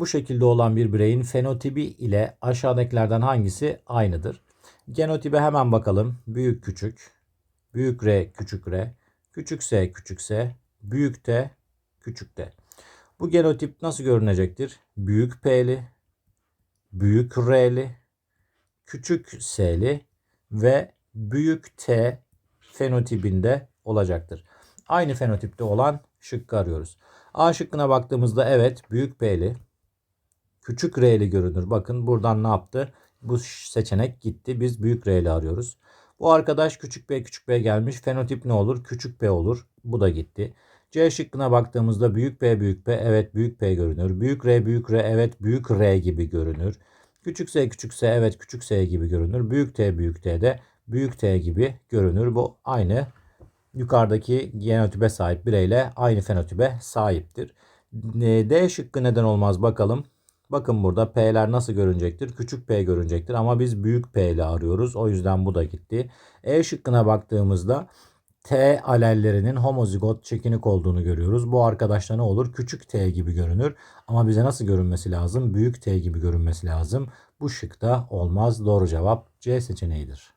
Bu şekilde olan bir bireyin fenotipi ile aşağıdakilerden hangisi aynıdır? Genotipe hemen bakalım. Büyük küçük, büyük R küçük r, küçük s küçük s, büyük t küçük t. Bu genotip nasıl görünecektir? Büyük P'li, büyük R'li, küçük S'li ve büyük T fenotipinde olacaktır. Aynı fenotipte olan şıkkı arıyoruz. A şıkkına baktığımızda evet büyük P'li, küçük R'li görünür. Bakın buradan ne yaptı? Bu seçenek gitti. Biz büyük R'li arıyoruz. Bu arkadaş küçük P küçük P gelmiş. Fenotip ne olur? Küçük P olur. Bu da gitti. C şıkkına baktığımızda büyük P büyük P evet büyük P görünür. Büyük R büyük R evet büyük R gibi görünür. Küçük S küçük S evet küçük S gibi görünür. Büyük T büyük T de büyük T gibi görünür. Bu aynı yukarıdaki genotipe sahip bireyle aynı fenotipe sahiptir. D şıkkı neden olmaz bakalım. Bakın burada P'ler nasıl görünecektir? Küçük P görünecektir ama biz büyük P ile arıyoruz. O yüzden bu da gitti. E şıkkına baktığımızda T alellerinin homozigot çekinik olduğunu görüyoruz. Bu arkadaşlar ne olur? Küçük T gibi görünür. Ama bize nasıl görünmesi lazım? Büyük T gibi görünmesi lazım. Bu şıkta olmaz. Doğru cevap C seçeneğidir.